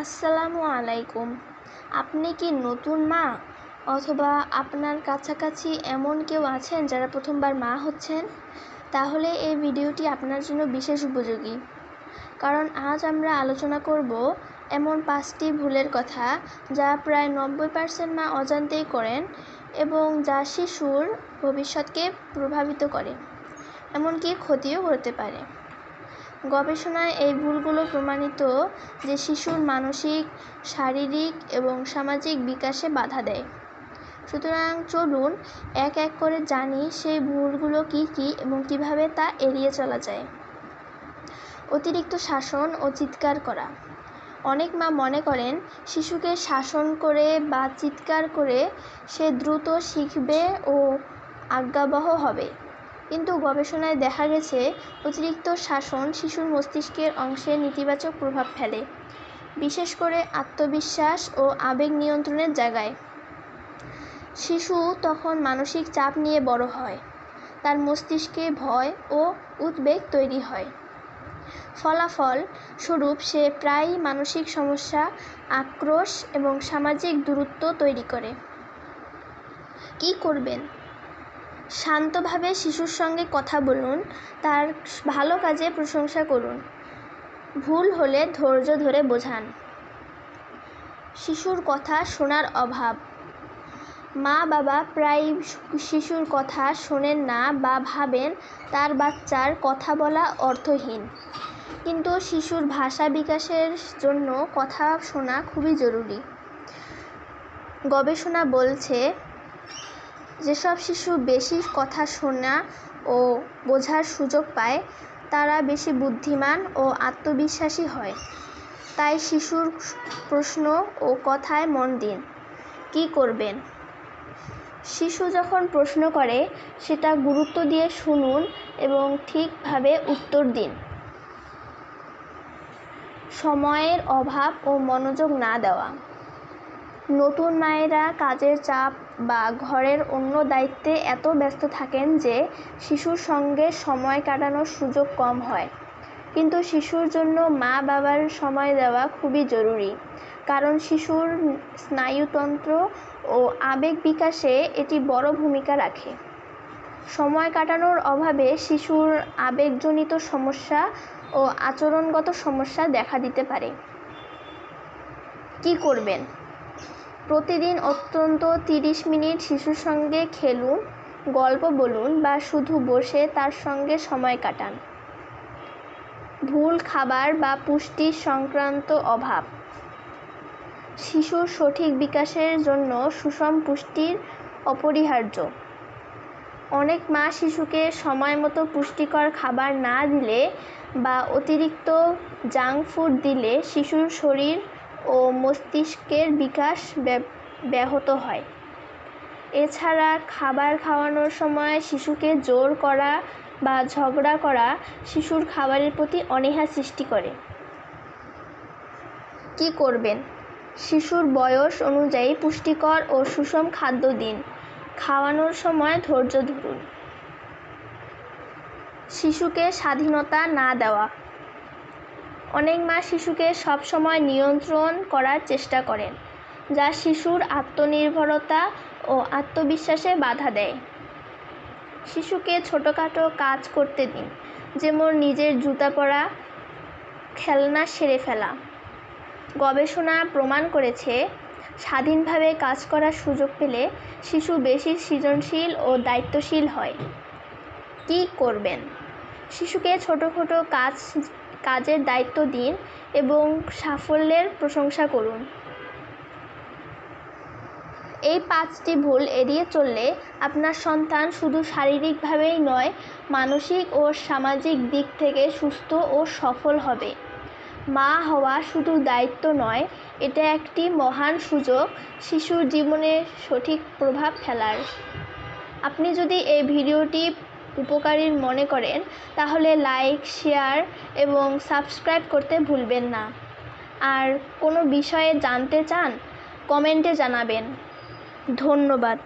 আসসালামু আলাইকুম। আপনি কি নতুন মা? অথবা আপনার কাছাকাছি এমন কেউ আছেন যারা প্রথমবার মা হচ্ছেন? তাহলে এই ভিডিওটি আপনার জন্য বিশেষ উপযোগী। কারণ আজ আমরা আলোচনা করব এমন পাঁচটি ভুলের কথা যা প্রায় নব্বই পার্সেন্ট মা অজান্তেই করেন এবং যা শিশুর ভবিষ্যৎকে প্রভাবিত করে, এমনকি ক্ষতিও করতে পারে। গবেষণায় এই ভুলগুলো প্রমাণিত যে শিশুর মানসিক, শারীরিক এবং সামাজিক বিকাশে বাধা দেয়। সুতরাং চলুন এক এক করে জানি সেই ভুলগুলো কি কি এবং কীভাবে তা এড়িয়ে চলা যায়। অতিরিক্ত শাসন ও চিৎকার করা। অনেক মা মনে করেন, শিশুকে শাসন করে বা চিৎকার করে সে দ্রুত শিখবে ও আজ্ঞাবহ হবে। কিন্তু গবেষণায় দেখা গেছে, অতিরিক্ত শাসন শিশুর মস্তিষ্কের অংশে নেতিবাচক প্রভাব ফেলে, বিশেষ করে আত্মবিশ্বাস ও আবেগ নিয়ন্ত্রণের জায়গায়। শিশু তখন মানসিক চাপ নিয়ে বড় হয়, তার মস্তিষ্কে ভয় ও উদ্বেগ তৈরি হয়। ফলাফল স্বরূপ সে প্রায়ই মানসিক সমস্যা, আক্রোশ এবং সামাজিক দূরত্ব তৈরি করে। কি করবেন? শান্তভাবে শিশুর সঙ্গে কথা বলুন, তার ভালো কাজে প্রশংসা করুন। ভুল হলে ধৈর্য ধরে বোঝান। শিশুর কথা শোনার অভাব। মা বাবা প্রায় শিশুর কথা শোনেন না বা ভাবেন তার বাচ্চার কথা বলা অর্থহীন। কিন্তু শিশুর ভাষা বিকাশের জন্য কথা শোনা খুবই জরুরি। গবেষণা বলছে যেসব শিশু বেশি কথা শোনা ও বোঝার সুযোগ পায়, তারা বেশি বুদ্ধিমান ও আত্মবিশ্বাসী হয়। তাই শিশুর প্রশ্ন ও কথায় মন দিন। কি করবেন? শিশু যখন প্রশ্ন করে, সেটা গুরুত্ব দিয়ে শুনুন এবং ঠিকভাবে উত্তর দিন। সময়ের অভাব ও মনোযোগ না দেওয়া। নতুন মায়েরা কাজের চাপ বা ঘরের অন্য দায়িত্বে এত ব্যস্ত থাকেন যে শিশুর সঙ্গে সময় কাটানোর সুযোগ কম হয়। কিন্তু শিশুর জন্য মা বাবার সময় দেওয়া খুবই জরুরি। কারণ শিশুর স্নায়ুতন্ত্র ও আবেগ বিকাশে এটি বড় ভূমিকা রাখে। সময় কাটানোর অভাবে শিশুর আবেগজনিত সমস্যা ও আচরণগত সমস্যা দেখা দিতে পারে। কি করবেন? প্রতিদিন অত্যন্ত তিরিশ মিনিট শিশুর সঙ্গে খেলুন, গল্প বলুন বা শুধু বসে তার সঙ্গে সময় কাটান। ভুল খাবার বা পুষ্টি সংক্রান্ত অভাব। শিশুর সঠিক বিকাশের জন্য সুষম পুষ্টির অপরিহার্য। অনেক মা শিশুকে সময় মতো পুষ্টিকর খাবার না দিলে বা অতিরিক্ত জাঙ্ক ফুড দিলে শিশুর শরীর ও মস্তিষ্কের বিকাশ ব্যাহত হয়। এছাড়া খাবার খাওয়ানোর সময় শিশুকে জোর করা বা ঝগড়া করা শিশুর খাবারের প্রতি অনীহা সৃষ্টি করে। কি করবেন? শিশুর বয়স অনুযায়ী পুষ্টিকর ও সুষম খাদ্য দিন। খাওয়ানোর সময় ধৈর্য ধরুন। শিশুকে স্বাধীনতা না দেওয়া। অনেক মা শিশুকে সবসময় নিয়ন্ত্রণ করার চেষ্টা করেন, যা শিশুর আত্মনির্ভরতা ও আত্মবিশ্বাসে বাধা দেয়। শিশুকে ছোটোখাটো কাজ করতে দিন, যেমন নিজের জুতা পরা, খেলনা সেরে ফেলা। গবেষণা প্রমাণ করেছে, স্বাধীনভাবে কাজ করার সুযোগ পেলে শিশু বেশি সৃজনশীল ও দায়িত্বশীল হয়। কি করবেন? শিশুকে ছোটো ছোটো কাজ কাজের দায়িত্ব দিন এবং সাফল্যের প্রশংসা করুন। এই পাঁচটি ভুল এড়িয়ে চললে আপনার সন্তান শুধু শারীরিকভাবেই নয়, মানসিক ও সামাজিক দিক থেকে সুস্থ ও সফল হবে। মা হওয়া শুধু দায়িত্ব নয়, এটা একটি মহান সুযোগ, শিশুর জীবনে সঠিক প্রভাব ফেলার। আপনি যদি এই ভিডিওটি উপকারী মনে করেন, তাহলে লাইক শেয়ার এবং সাবস্ক্রাইব করতে ভুলবেন না। আর কোনো বিষয়ে জানতে চান কমেন্টে জানাবেন। ধন্যবাদ।